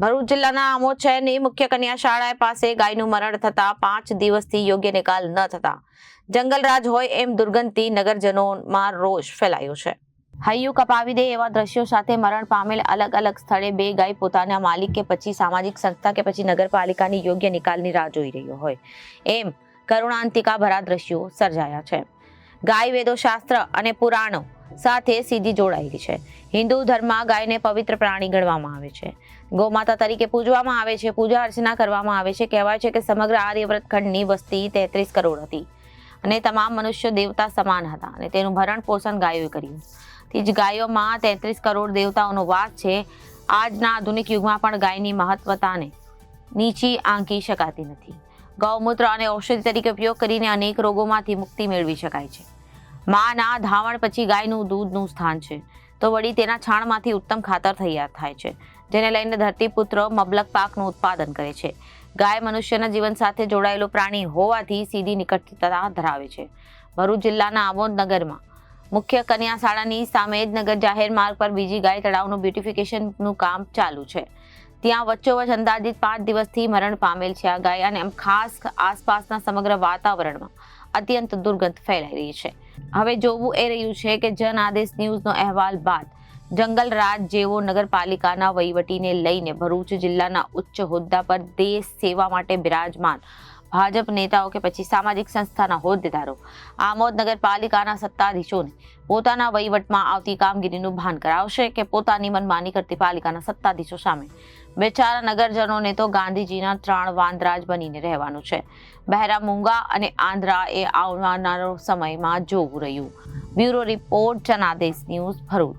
ભરૂચ જિલ્લાના આમોદ શહેરની મુખ્ય કન્યા શાળા પાસે ગાયનું મરણ થતા પાંચ દિવસથી યોગ્ય નિકાલ ન થતા. જંગલરાજ હોય એમ દુર્ગંધથી નગરજનોમાં રોષ ફેલાયો છે. હૈયું કપાવી દે એવા દ્રશ્યો સાથે મરણ પામેલ અલગ અલગ સ્થળે બે ગાય પોતાના માલિક કે પછી સામાજિક સંસ્થા કે પછી નગરપાલિકાની યોગ્ય નિકાલની રાહ જોઈ રહ્યો હોય. એમ કરુણાંતિકા ભરા દ્રશ્યો સર્જાયા છે. ગાય વેદોશાસ્ત્ર અને પુરાણો સાથે સીધી જોડાયેલી છે. હિન્દુ ધર્મમાં ગાયને પવિત્ર પ્રાણી ગણવામાં આવે છે. ગૌમાતા તરીકે પૂજવામાં આવે છે. પૂજા અર્ચના કરવામાં આવે છે. કહેવાય છે કે સમગ્ર આર્યવ્રત ખંડની વસ્તી તેત્રીસ કરોડ હતી અને તમામ મનુષ્યો દેવતા સમાન હતા અને તેનું ભરણ પોષણ ગાયોએ કર્યું. તે જ ગાયોમાં તેત્રીસ કરોડ દેવતાઓનો વાસ છે. આજના આધુનિક યુગમાં પણ ગાયની મહત્વતાને નીચી આંકી શકાતી નથી. ગૌમૂત્ર અને ઔષધિ તરીકે ઉપયોગ કરીને અનેક રોગોમાંથી મુક્તિ મેળવી શકાય છે. માના, ધાવણ પછી ગાયનું દૂધનું સ્થાન છે. તો વળી તેના છાણમાંથી ઉત્તમ ખાતર તૈયાર થાય છે, જેને લઈને ધરતીપુત્ર મબલક પાકનું ઉત્પાદન કરે છે. ગાય મનુષ્યના જીવન સાથે જોડાયેલો પ્રાણી હોવાથી સીધી નિકટતા ધરાવે છે. ભરૂચ જિલ્લાના આમોદ નગરમાં મુખ્ય કન્યા શાળાની સામે નગર જાહેર માર્ગ પર બીજી ગાય તળાવનું બ્યુટિફિકેશનનું કામ ચાલુ છે. ત્યાં વચ્ચોવચ અંદાજિત પાંચ દિવસથી મરણ પામેલ છે આ ગાય અને ખાસ આસપાસના સમગ્ર વાતાવરણમાં અત્યંત દુર્ગંધ ફેલાઈ રહી છે. હવે જોવું એ રહ્યું છે કે જન આદેશ ન્યૂઝનો અહેવાલ બાદ જંગલ રાજ જેવો નગરપાલિકાના વહીવટીને લઈને ભરૂચ જિલ્લાના ઉચ્ચ હોદ્દા પર દેશ સેવા માટે બિરાજમાન ભાજપ નેતાઓ કે પછી સામાજિક સંસ્થાના હોદ્દેદારો, આમોદ નગરપાલિકાના સત્તાધીશોને પોતાના વહીવટમાં આવતી કામગીરીનું ભાન કરાવશે કે પોતાની મનમાની કરતી પાલિકાના સત્તાધીશો સામે. બેચારા નગરજનોને તો ગાંધીજીના ત્રણ વાંદરાજ બનીને રહેવાનું છે. બહેરા મૂંગા અને આંધ્રા એ આવનારો સમયમાં જોવું રહ્યું. Bureau report Janadesh news Bharuch.